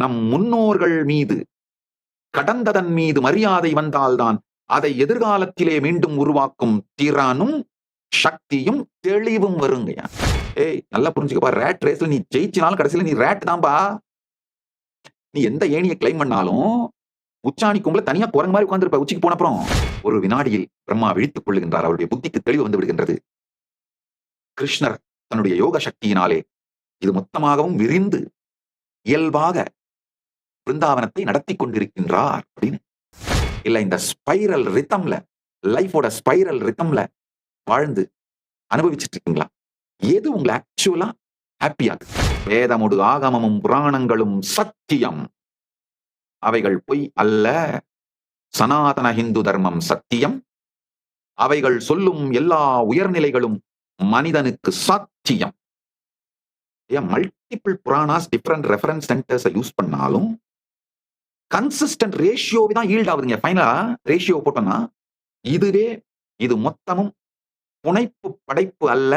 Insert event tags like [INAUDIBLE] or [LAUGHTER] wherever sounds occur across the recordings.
நம் முன்னோர்கள் மீது கடந்ததன் மீது மரியாதை வந்தால்தான் அதை எதிர்காலத்திலே மீண்டும் உருவாக்கும் திறனும் சக்தியும் தெளிவும் வருங்கய்யா. ஏய் நல்லா புரிஞ்சுக்கப்பா. ரேட் ரேஸ்ல நீ ஜெயிச்சினாலும் கடைசியில நீ ரேட் தான்பா. நீ எந்த ஏணியை கிளைம் பண்ணாலும் உச்சாணி கும்பல தனியா குரங்கு மாதிரி உட்கார்ந்திருப்ப உச்சிக்கு போன அப்புறம் ஒரு வினாடியில் பிரம்மா விழித்துக் கொள்ளுகின்றார். அவருடைய புத்திக்கு தெளிவு வந்து விடுகின்றது. கிருஷ்ணர் தன்னுடைய யோக சக்தியினாலே இது மொத்தமாகவும் விரிந்து இயல்பாக பிருந்தாவனத்தை நடத்தி கொண்டிருக்கின்றார் அப்படின்னு. இல்ல இந்த ஸ்பைரல் ரித்தம்ல லைஃபோட ஸ்பைரல் ரித்தம்ல வாழ்ந்து அனுபவிச்சுட்டு இருக்கீங்களா? எது உங்களை ஆக்சுவலா ஹாப்பியாகு வேதமுடு ஆகமமும் புராணங்களும் சத்தியம். அவைகள் பொய் அல்ல. சனாதன ஹிந்து தர்மம் சத்தியம். அவைகள் சொல்லும் எல்லா உயர்நிலைகளும் மனிதனுக்கு சாத்தியம். ஏன் மல்டிபிள் புராணாஸ் டிஃப்ரெண்ட் ரெஃபரன்ஸ் சென்டர்ஸை யூஸ் பண்ணாலும் கன்சிஸ்டன்ட் ரேஷியோவை தான் ஈல்ட் ஆகுதுங்க. ஃபைனலா ரேஷியோ போட்டோம்னா இதுவே இது மொத்தமும் புனைப்பு படைப்பு அல்ல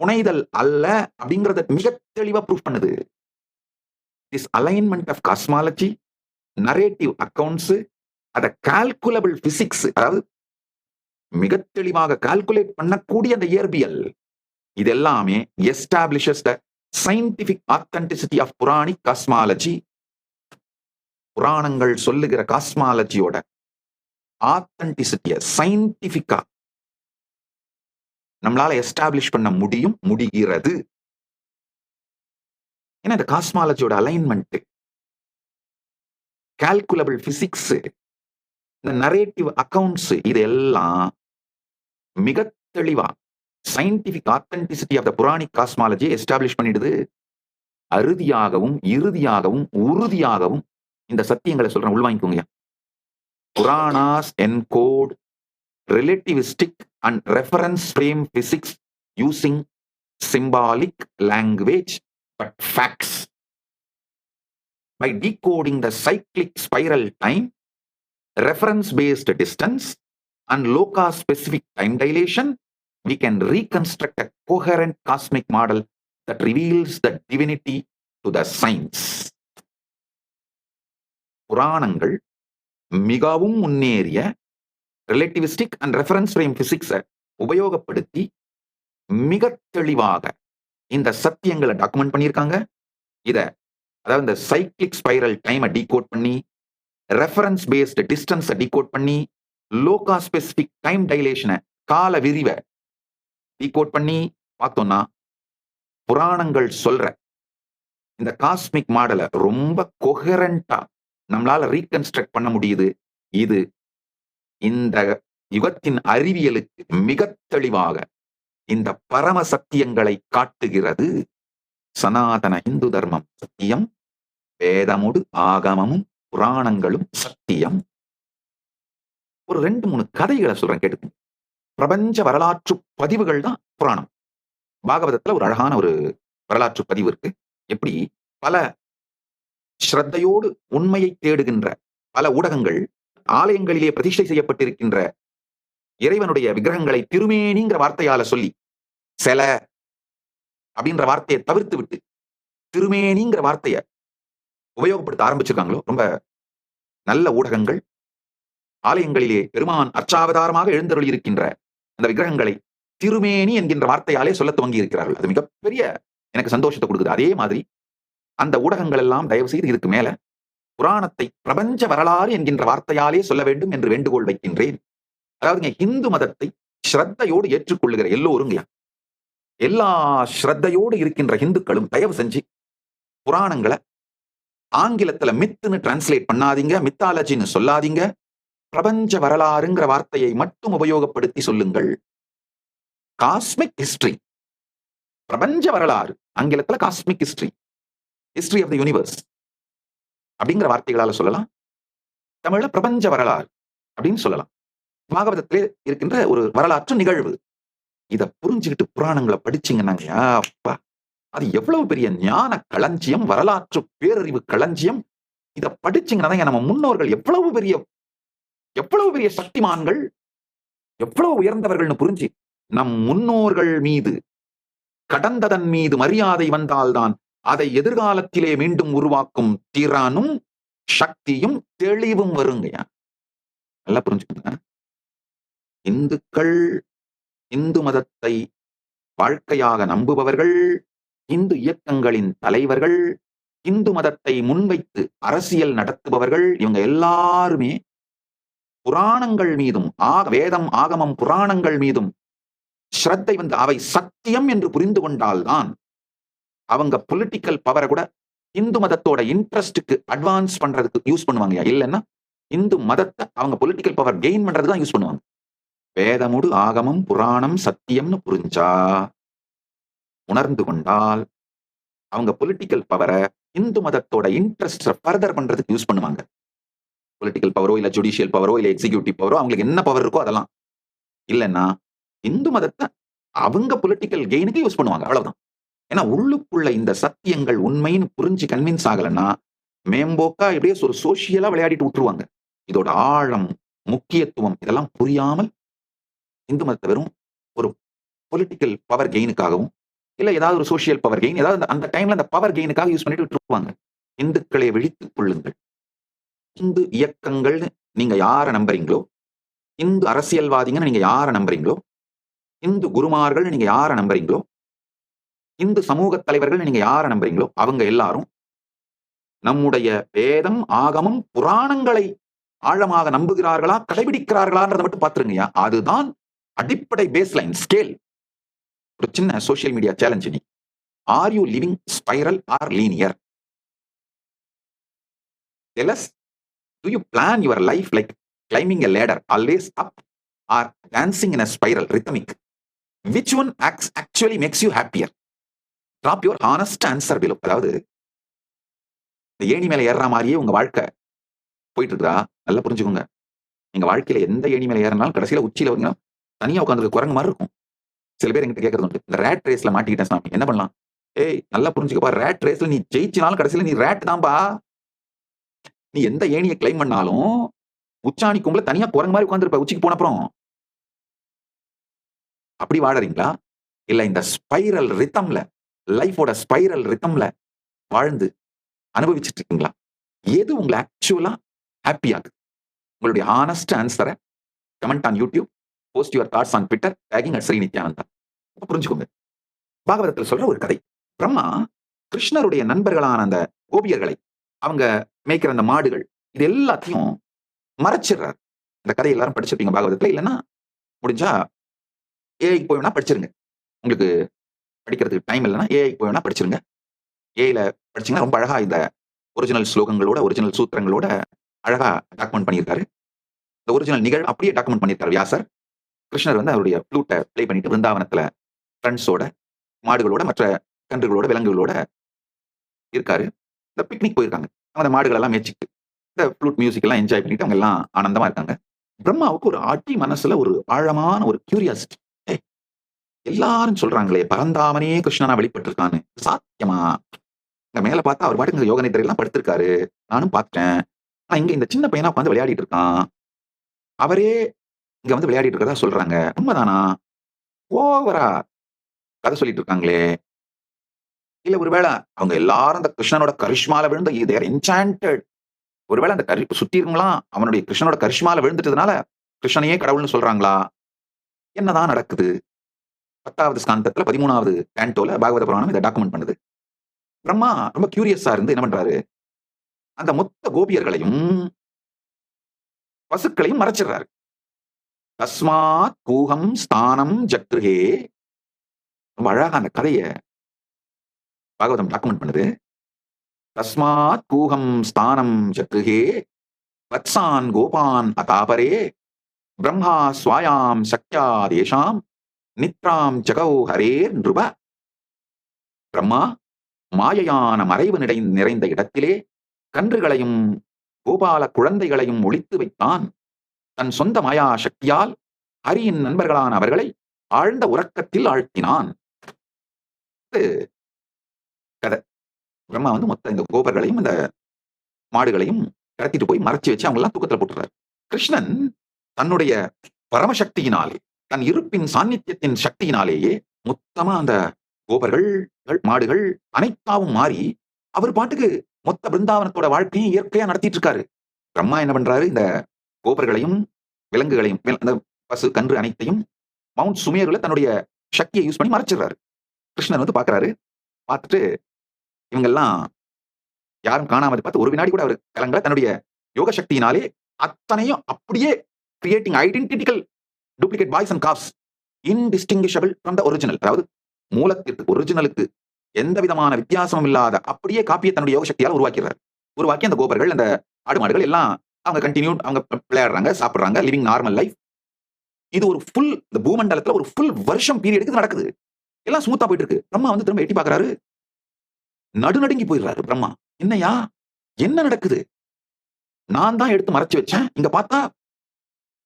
புனைதல் அல்ல அப்படிங்கறத மிக தெளிவா ப்ரூவ் பண்ணுது. This alignment of cosmology narrative accounts அத கால்குலபிள் பிசிக்ஸ் அதாவது மிக தெளிவாக கால்குலேட் பண்ணக்கூடிய அந்த இயற்பியல் இது எல்லாமே establishes the scientific authenticity of Puranic cosmology புராணங்கள் சொல்லுகிற காஸ்மாலஜியோட ஆத்தன்டிசிட்டிய சயின்டிபிக்கா நம்மளால எஸ்டாப்ளிஷ் பண்ண முடியும் முடிகிறது. ஏன்னா இந்த காஸ்மாலஜியோட அலைன்மெண்ட் கால்குலபிள் பிசிக்ஸ் இந்த நரேட்டிவ் அக்கவுண்ட்ஸ் இதெல்லாம் மிக தெளிவா scientific authenticity of the Puranic cosmology establish பண்ணிடுது. அறுதியாகவும் இறுதியாகவும் உறுதியாகவும் இந்த சத்தியங்களை சொல்றேன் உள்வாங்கிக்கோங்க Puranas encode relativistic and reference frame physics using symbolic language but facts by decoding the cyclic spiral time reference based distance and locus specific time dilation we can reconstruct a coherent cosmic model that reveals the divinity to the science புராணங்கள் மிகவும் முன்னேறிய relativistic and reference frame பிசிக்ஸை உபயோகப்படுத்தி மிக தெளிவாக இந்த சத்தியங்களை document பண்ணியிருக்காங்க. இதை அதாவது இந்த சைக்ளிக் ஸ்பைரல் டைமை டீகோட் பண்ணி ரெஃபரன்ஸ் பேஸ்டு டிஸ்டன்ஸை டீகோட் பண்ணி லோகா ஸ்பெசிஃபிக் டைம் டைலேஷனை கால விரிவை டீகோட் பண்ணி பார்த்தோம்னா புராணங்கள் சொல்ற இந்த காஸ்மிக் மாடலை ரொம்ப கொஹரண்டா நம்மளால ரீகன்ஸ்ட்ரக்ட் பண்ண முடியுது. இது இந்த யுகத்தின் அறிவியலுக்கு மிக தெளிவாக இந்த பரம சத்தியங்களை காட்டுகிறது. சனாதன இந்து தர்மம் சத்தியம் வேதமுடு ஆகமமும் புராணங்களும் சத்தியம். ஒரு ரெண்டு மூணு கதைகளை சொல்றேன் கேட்டு பிரபஞ்ச வரலாற்று பதிவுகள் தான் புராணம். பாகவதத்துல ஒரு அழகான ஒரு வரலாற்று பதிவு இருக்கு. எப்படி? பல ஸ்ரத்தையோடு உண்மையை தேடுகின்ற பல ஊடகங்கள் ஆலயங்களிலே பிரதிஷ்டை செய்யப்பட்டிருக்கின்ற இறைவனுடைய விக்கிரகங்களை திருமேனிங்கிற வார்த்தையால சொல்லி சில அப்படின்ற வார்த்தையை தவிர்த்து விட்டு திருமேனிங்கிற வார்த்தையை உபயோகப்படுத்த ஆரம்பிச்சிருக்காங்களோ? ரொம்ப நல்ல ஊடகங்கள். ஆலயங்களிலே பெருமான் அர்ச்சாவதாரமாக எழுந்தருளி இருக்கின்ற அந்த விக்கிரகங்களை திருமேனி என்கின்ற வார்த்தையாலே சொல்ல துவங்கி இருக்கிறார்கள் அது மிகப்பெரிய எனக்கு சந்தோஷத்தை கொடுக்குது. அதே மாதிரி அந்த ஊடகங்கள் எல்லாம் தயவு செய்து இதுக்கு மேல புராணத்தை பிரபஞ்ச வரலாறு என்கின்ற வார்த்தையாலே சொல்ல வேண்டும் என்று வேண்டுகோள் வைக்கின்றேன். அதாவதுங்க இந்து மதத்தை ஸ்ரத்தையோடு ஏற்றுக்கொள்ளுகிற எல்லோருங்க எல்லா ஸ்ரத்தையோடு இருக்கின்ற இந்துக்களும் தயவு செஞ்சு புராணங்களை ஆங்கிலத்துல மித்துன்னு டிரான்ஸ்லேட் பண்ணாதீங்க மித்தாலஜின்னு சொல்லாதீங்க பிரபஞ்ச வரலாறுங்கிற வார்த்தையை மட்டும் உபயோகப்படுத்தி சொல்லுங்கள். காஸ்மிக் ஹிஸ்டரி பிரபஞ்ச வரலாறு. ஆங்கிலத்துல cosmic history history of the universe அப்படிங்கிற வார்த்தைகளால சொல்லலாம். தமிழ்ல பிரபஞ்ச வரலாறு அப்படின்னு சொல்லலாம். பாகவதத்திலே இருக்கின்ற ஒரு வரலாற்று நிகழ்வு. இத புரிஞ்சுக்கிட்டு புராணங்களை படிச்சீங்கன்னாங்க அப்பா. அது எவ்வளவு பெரிய ஞான களஞ்சியம் வரலாற்று பேரறிவு களஞ்சியம். இதை படிச்சீங்கன்னா நம்ம முன்னோர்கள் எவ்வளவு பெரிய எவ்வளவு பெரிய சக்திமான்கள் எவ்வளவு உயர்ந்தவர்கள்னு புரிஞ்சு நம் முன்னோர்கள் மீது கடந்ததன் மீது மரியாதை வந்தால்தான் அதை எதிர்காலத்திலே மீண்டும் உருவாக்கும் திறனும் சக்தியும் தெளிவும் வருங்கய்யா. நல்லா புரிஞ்சுக்கோங்க. இந்துக்கள் இந்து மதத்தை வாழ்க்கையாக நம்புபவர்கள் இந்து இயக்கங்களின் தலைவர்கள் இந்து மதத்தை முன்வைத்து அரசியல் நடத்துபவர்கள் இவங்க எல்லாருமே புராணங்கள் மீதும் ஆக வேதம் ஆகமம் புராணங்கள் மீதும் ஸ்ரத்தை வந்து அவை சத்தியம் என்று புரிந்து கொண்டால்தான் அவங்க பொலிட்டிக்கல் பவரை கூட இந்து மதத்தோட இன்ட்ரெஸ்டுக்கு அட்வான்ஸ் பண்றதுக்கு யூஸ் பண்ணுவாங்க இல்லைன்னா இந்து மதத்தை அவங்க பொலிட்டிக்கல் பவர் கெயின் பண்றதுக்கு தான் யூஸ் பண்ணுவாங்க. வேதமுடு ஆகமம் புராணம் சத்தியம்னு புரிஞ்சா உணர்ந்து கொண்டால் அவங்க பொலிட்டிக்கல் பவரை இந்து மதத்தோட இன்ட்ரெஸ்ட் ஃபர்தர் பண்றதுக்கு யூஸ் பண்ணுவாங்க. பொலிட்டிக்கல் பவரோ இல்ல ஜுடிஷியல் பவரோ இல்ல எக்ஸிகியூட்டிவ் பவரோ அவங்களுக்கு என்ன பவர் இருக்கோ அதெல்லாம். இல்லைன்னா இந்து மதத்தை அவங்க பொலிட்டிக்கல் கெயினுக்கு யூஸ் பண்ணுவாங்க. அவ்வளவுதான். ஏன்னா உள்ளுக்குள்ள இந்த சத்தியங்கள் உண்மைன்னு புரிஞ்சு கன்வின்ஸ் ஆகலைன்னா மேம்போக்கா எப்படியே ஒரு சோசியலா விளையாடிட்டு விட்டுருவாங்க. இதோட ஆழம் முக்கியத்துவம் இதெல்லாம் புரியாமல் இந்து மதத்தை வெறும் ஒரு பொலிட்டிக்கல் பவர் கெயினுக்காகவும் இல்ல ஏதாவது ஒரு சோசியல் பவர் கெயின் ஏதாவது அந்த- டைம்ல அந்த பவர் கெயினுக்காக யூஸ் பண்ணிட்டு விட்டுருவாங்க. இந்துக்களை விழித்துக் கொள்ளுங்கள். இந்து இயக்கங்கள்னு நீங்க யாரை நம்புறீங்களோ இந்து அரசியல்வாதிங்கன்னு நீங்க யாரை நம்புறீங்களோ இந்து குருமார்கள் நீங்க யாரை நம்புறீங்களோ இந்து சமூக தலைவர்கள் நீங்க யாரை நம்புறீங்களோ அவங்க எல்லாரும் நம்முடைய வேதம் ஆகமம் புராணங்களை ஆழமாக நம்புகிறார்களா கடைபிடிக்கிறார்களான்றதை மட்டும் பாத்துருங்கய்யா அதுதான் அடிப்படை பேஸ்லைன் ஸ்கேல் ஒரு சின்ன சோஷியல் மீடியா சேலஞ்ச் நீ. Are you living spiral or linear tell us do you plan your life like climbing a ladder always up or dancing in spiral rhythmic which one aux actually actually you happier happier your honest answer below அதாவது இந்த ஏணி மேல ஏறுற மாதிரியே உங்க வாழ்க்கை போயிட்டு இருக்கா நல்லா புரிஞ்சுக்கோங்க. நீங்க வாழ்க்கையில எந்த ஏணி மேல ஏறினாலும் கடைசியில உச்சியில வந்து தனியா உட்காந்துருக்கு குரங்கு மாதிரி இருக்கும். சில பேர் எங்கிட்ட கேட்கறது உண்டு. இந்த ரேட் ரேஸ்ல மாட்டிக்கிட்டேன் சாமி என்ன பண்ணலாம்? ஏய் நல்லா புரிஞ்சுக்கப்பா. ரேட் ரேஸ்ல நீ ஜெயிச்சினாலும் கடைசியில நீ ரேட் தான்பா. நீ எந்த ஏணியை கிளைம் பண்ணாலும் உச்சாணி கும்பல தனியா குரங்கு மாதிரி உட்காந்துருப்ப உச்சிக்கு போன அப்புறம். அப்படி வாடறீங்களா இல்ல இந்த ஸ்பைரல் ரித்தம்ல லைஃபோட ஸ்பைரல் ரித்தம்ல வாழ்ந்து அனுபவிச்சுட்டு இருக்கீங்களா எது உங்களை ஆக்சுவலா ஹாப்பி ஆகுது உங்களுடைய ஆனஸ்ட் ஆன்சரை comment on YouTube post your thoughts on Twitter tagging at Shri Nithyananda புரிஞ்சுக்கோங்க. பாகவதத்தில் சொல்ற ஒரு கதை. பிரம்மா கிருஷ்ணருடைய நண்பர்களான அந்த கோபியர்களை அவங்க மேய்க்கிற அந்த மாடுகள் இது எல்லாத்தையும் மறைச்சிடுறார். இந்த கதை எல்லாரும் படிச்சிருப்பீங்க பாகவதத்தில். இல்லைன்னா முடிஞ்சா ஏஐக்கு போய் வேணா படிச்சிருங்க. உங்களுக்கு படிக்கிறதுக்கு டைம் இல்லைன்னா ஏஐ வேணா படிச்சிருங்க. ஏஐல படிச்சீங்கன்னா ரொம்ப அழகா இந்த ஒரிஜினல் ஸ்லோகங்களோட ஒரிஜினல் சூத்திரங்களோட அழகா டாக்குமெண்ட் பண்ணியிருக்காரு. இந்த ஒரிஜினல் நிகழ் அப்படியே டாக்குமெண்ட் பண்ணியிருக்காரு வியாசர். கிருஷ்ணர் வந்து அவருடைய ஃப்ளூட்டை ப்ளே பண்ணிட்டு பிருந்தாவனத்துல ஃப்ரெண்ட்ஸோட மாடுகளோட மற்ற கன்றுகளோட விலங்குகளோட இருக்காரு. இந்த பிக்னிக் போயிருக்காங்க. அந்த மாடுகள் எல்லாம் மேய்ச்சிட்டு இந்த ஃப்ளூட் மியூசிக் எல்லாம் என்ஜாய் பண்ணிட்டு அவங்க எல்லாம் ஆனந்தமா இருக்காங்க. பிரம்மாவுக்கு ஒரு அடி மனசுல ஒரு ஆழமான ஒரு கியூரியாசிட்டி எல்லாரும் சொல்றாங்களே பரந்தாமனே கிருஷ்ணனா வெளிப்பட்டிருக்கான்னு. சாத்தியமா? இங்க மேல பார்த்தா அவர் பாட்டுக்கு யோக நிதிரை எல்லாம் படுத்திருக்காரு. நானும் பார்த்தேன். ஆனா இங்க இந்த சின்ன பையனா உட்காந்து விளையாடிட்டு இருக்கான். அவரே இங்க வந்து விளையாடிட்டு இருக்கதா சொல்றாங்க. உண்மைதானா? ஓவரா கதை சொல்லிட்டு இருக்காங்களே. இல்ல ஒருவேளை அவங்க எல்லாரும் அந்த கிருஷ்ணனோட கரிஷ்மால விழுந்து தேர் என்சாண்டட் ஒருவேளை அந்த கரி சுத்தி இருக்கவங்களாம் அவனுடைய கிருஷ்ணனோட கரிஷ்மால விழுந்துட்டதுனால கிருஷ்ணனையே கடவுள்னு சொல்றாங்களா? என்னதான் நடக்குது? பத்தாவது ஸ்காந்தத்துல பதிமூணாவது கேண்டோல பாகவத புராணம் இதை டாக்குமெண்ட் பண்ணுது. பிரம்மா ரொம்ப கியூரியஸா இருந்து என்ன பண்றாரு? அந்த மொத்த கோபியர்களையும் பசுக்களையும் மறைச்சிடுறாரு. தஸ்மாத் கூகம் ஸ்தானம் ஜக்ருகே ரொம்ப அழகாக அந்த கதைய பாகவதம் டாக்குமெண்ட் பண்ணுது. தஸ்மாத் கூகம் ஸ்தானம் ஜக்ருகே வத்சான் கோபான் அதாபரே. பிரம்மா சுவாயாம் சக்தியா தேஷாம். நித்ராம் ஜகௌ நிருப. பிரம்மா மாயையான மறைவு நிறை நிறைந்த இடத்திலே கன்றுகளையும் கோபால குழந்தைகளையும் ஒழித்து வைத்தான். தன் சொந்த மாயா சக்தியால் ஹரியின் நண்பர்களான அவர்களை ஆழ்ந்த உறக்கத்தில் ஆழ்த்தினான். கதை. பிரம்மா வந்து மொத்த இந்த கோபர்களையும் இந்த மாடுகளையும் கடத்திட்டு போய் மறைச்சு வச்சு அவங்க எல்லாம் தூக்கத்துல போட்டுறாரு. கிருஷ்ணன் தன்னுடைய பரமசக்தியினாலே தன் இருப்பின் சாநித்தியத்தின் சக்தியினாலேயே மொத்தமா அந்த கோபர்கள் மாடுகள் அனைத்தாவும் மாறி அவர் பாட்டுக்கு மொத்த பிருந்தாவனத்தோட வாழ்க்கையும் இயற்கையா நடத்திட்டு இருக்காரு பிரம்மா என்ன பண்றாரு? இந்த கோபர்களையும் விலங்குகளையும் அந்த பசு கன்று அனைத்தையும் மவுண்ட் சுமேருல தன்னுடைய சக்தியை யூஸ் பண்ணி மறைச்சிடுறாரு. கிருஷ்ணர் வந்து பாக்குறாரு. பார்த்துட்டு இவங்கெல்லாம் யாரும் காணாம பார்த்து ஒரு வினாடி கூட அவர் கலங்கல. தன்னுடைய யோக சக்தியினாலே அத்தனையும் அப்படியே creating identical duplicate boys and cops indistinguishable from the original அதாவது மூலத்திற்கு ஒரிஜினலுக்கு எந்த விதமான வித்தியாசமும் இல்லாத அப்படியே காப்பியை தன்னுடைய யோக சக்தியால் உருவாக்கிறார் உருவாக்கி அந்த கோபர்கள் அந்த ஆடு மாடுகள் எல்லாம் அவங்க கண்டினியூ அவங்க விளையாடுறாங்க சாப்பிடுறாங்க லிவிங் நார்மல் லைஃப் இது ஒரு ஃபுல் இந்த பூமண்டலத்துல ஒரு ஃபுல் வருஷம் பீரியடுக்கு இது நடக்குது. எல்லாம் ஸ்மூத்தா போயிட்டு இருக்கு பிரம்மா வந்து திரும்ப எட்டி பார்க்குறாரு. நடுநடுங்கி போயிடுறாரு பிரம்மா. என்னையா என்ன நடக்குது? நான் தான் எடுத்து மறைச்சு வச்சேன். இங்க பார்த்தா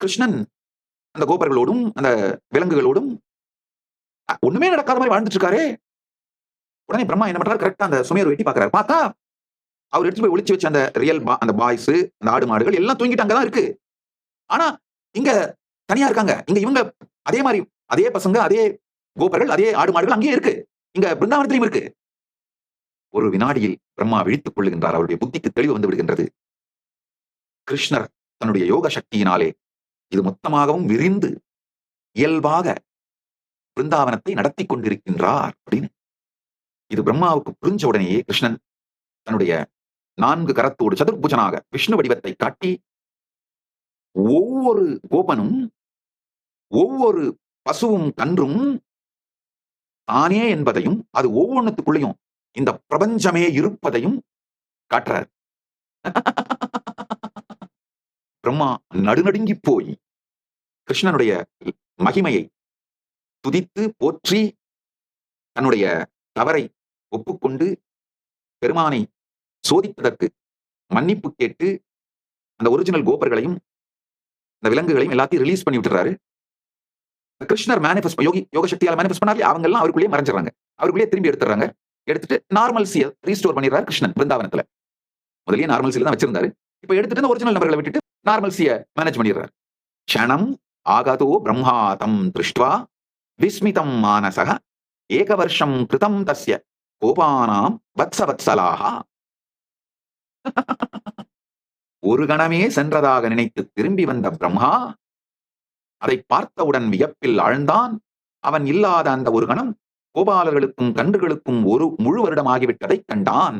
கிருஷ்ணன் அந்த கோபர்களோடும் அந்த விலங்குகளோடும் ஒண்ணுமே நடக்காத மாதிரி வாழ்ந்துட்டு இருக்காரே உடனே பிரம்மா என்ன பண்றாரு? கரெக்டா அந்த சுமையர் வெட்டி பாக்குறாரு பார்த்தா அவர் எடுத்து போய் ஒழிச்சு வச்ச அந்த ரியல் அந்த பாய்ஸ் அந்த ஆடு மாடுகள் எல்லாம் தூங்கிட்டு அங்கதான் இருக்கு. ஆனா இங்க தனியா இருக்காங்க. இங்க இவங்க அதே மாதிரி அதே பசங்க அதே கோபர்கள் அதே ஆடு மாடுகள் அங்கேயே இருக்கு. இங்க பிருந்தாவனத்திலையும் இருக்கு. ஒரு வினாடியில் பிரம்மா விழித்துக் கொள்ளுகின்றார். அவருடைய புத்திக்கு தெளிவு வந்து விடுகின்றது. கிருஷ்ணர் தன்னுடைய யோக சக்தியினாலே இது மொத்தமாகவும் விரிந்து இயல்பாக பிருந்தாவனத்தை நடத்தி கொண்டிருக்கின்றார் அப்படின்னு. இது பிரம்மாவுக்கு புரிஞ்ச உடனேயே கிருஷ்ணன் தன்னுடைய நான்கு கரத்தோடு சதுர்புஜனாக விஷ்ணு வடிவத்தை காட்டி ஒவ்வொரு கோபனும் ஒவ்வொரு பசுவும் கன்றும் தானே என்பதையும் அது ஒவ்வொன்றுத்துக்குள்ளேயும் இந்த பிரபஞ்சமே இருப்பதையும் காட்டுறார். [LAUGHS] பிரம்மா நடுநடுங்கி போய் கிருஷ்ணனுடைய மகிமையை துதித்து போற்றி தன்னுடைய தவறை ஒப்புக்கொண்டு பெருமானை சோதிப்பதற்கு மன்னிப்பு கேட்டு அந்த ஒரிஜினல் கோபர்களையும் அந்த விலங்குகளையும் எல்லாத்தையும் ரிலீஸ் பண்ணி விட்டுறாரு. கிருஷ்ணர் மேனிஃபெஸ்ட் யோகி யோக சக்தியால் மேனிஃபெஸ்ட் பண்ணாலே அவங்கெல்லாம் அவருக்குள்ளேயே மறைஞ்சிடறாங்க. அவருக்குள்ளேயே திரும்பி எடுத்துறாங்க எடுத்துட்டு நார்மல்சியை ரீஸ்டோர் பண்ணிடுறாரு கிருஷ்ணன் பிருந்தாவனத்துல. முதல்லயே நார்மல்சியில தான் வச்சிருந்தாரு. இப்ப எடுத்துட்டு ஒரிஜினல் நபர்களை விட்டுட்டு நார்மல்சியை மேனேஜ் பண்ணிடுறாரு. க்ஷணம் ஆகதோ பிரம்மாதம் திருஷ்டுவா விஸ்மிதம் மானசக ஏகவர்ஷம் கிருதம் தஸ்ய கோபானாம் வத்சவத்சலாக ஒரு கணமே சென்றதாக நினைத்து திரும்பி வந்த பிரம்மா அதை பார்த்தவுடன் வியப்பில் ஆழ்ந்தான். அவன் இல்லாத அந்த ஒரு கணம் கோபாலர்களுக்கும் கன்றுகளுக்கும் ஒரு முழு வருடம் ஆகிவிட்டதை கண்டான்.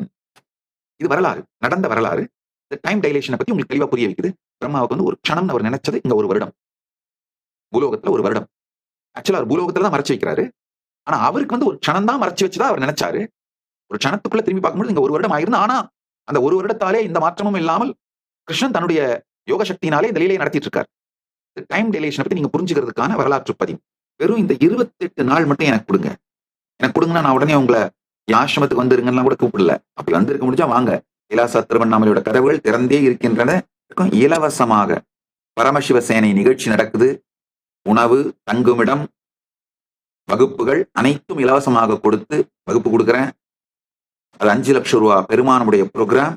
இது வரலாறு நடந்த வரலாறு. இந்த டைம் டைலேஷனை பத்தி உங்களுக்கு தெளிவா புரிய வைக்குது. பிரம்மாவுக்கு வந்து ஒரு க்ஷணம் அவர் நினைச்சது இங்க ஒரு வருடம். பூலோகத்துல ஒரு வருடம். ஆக்சுவலா அவர் பூலோகத்துல தான் மறைச்சு வைக்கிறாரு. ஆனா அவருக்கு வந்து ஒரு க்ஷணம் தான் மறைச்சு வச்சுதான் அவர் நினைச்சாரு. ஒரு க்ஷணத்துக்குள்ள திரும்பி பார்க்கும்போது இங்க ஒரு வருடம் ஆயிருந்து ஆனா அந்த ஒரு வருடத்தாலே இந்த மாற்றமும் இல்லாமல் கிருஷ்ணன் தன்னுடைய யோக சக்தியினாலே இந்த லீலையை நடத்திட்டு இருக்கார். டைம் டைலேஷனை பத்தி நீங்க புரிஞ்சுக்கிறதுக்கான வரலாற்று பதிவு. வெறும் இந்த இருபத்தெட்டு நாள் மட்டும் எனக்கு கொடுங்க. எனக்கு கொடுங்கன்னா நான் உடனே உங்களை என் ஆசிரமத்துக்கு வந்துருங்கலாம் கூட கூப்பிடல. அப்படி வந்திருக்க முடிஞ்சா வாங்க. இலாசா திருவண்ணாமலையோட கதவுகள் திறந்தே இருக்கின்றன. இலவசமாக பரமசிவ சேனை நிகழ்ச்சி நடக்குது. உணவு தங்குமிடம் வகுப்புகள் அனைத்தும் இலவசமாக கொடுத்து வகுப்பு கொடுக்குறேன். அது அஞ்சு லட்சம் ரூபா பெருமானுடைய ப்ரோக்ராம்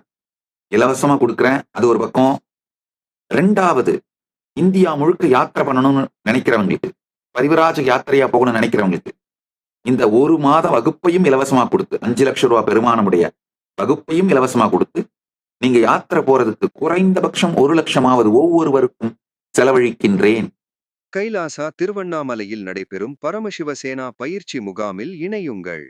இலவசமா கொடுக்குறேன். அது ஒரு பக்கம். ரெண்டாவது இந்தியா முழுக்க யாத்திரை பண்ணணும்னு நினைக்கிறவங்களுக்கு பரிவராஜ யாத்திரையா போகணும்னு நினைக்கிறவங்களுக்கு இந்த ஒரு மாத வகுப்பையும் இலவசமா கொடுத்து அஞ்சு லட்சம் ரூபா பெருமானமுடைய வகுப்பையும் இலவசமா கொடுத்து நீங்க யாத்திரை போறதுக்கு குறைந்தபட்சம் ஒரு லட்சமாவது ஒவ்வொருவருக்கும் செலவழிக்கின்றேன். கைலாசா திருவண்ணாமலையில் நடைபெறும் பரமசிவசேனா பயிற்சி முகாமில் இணையுங்கள்.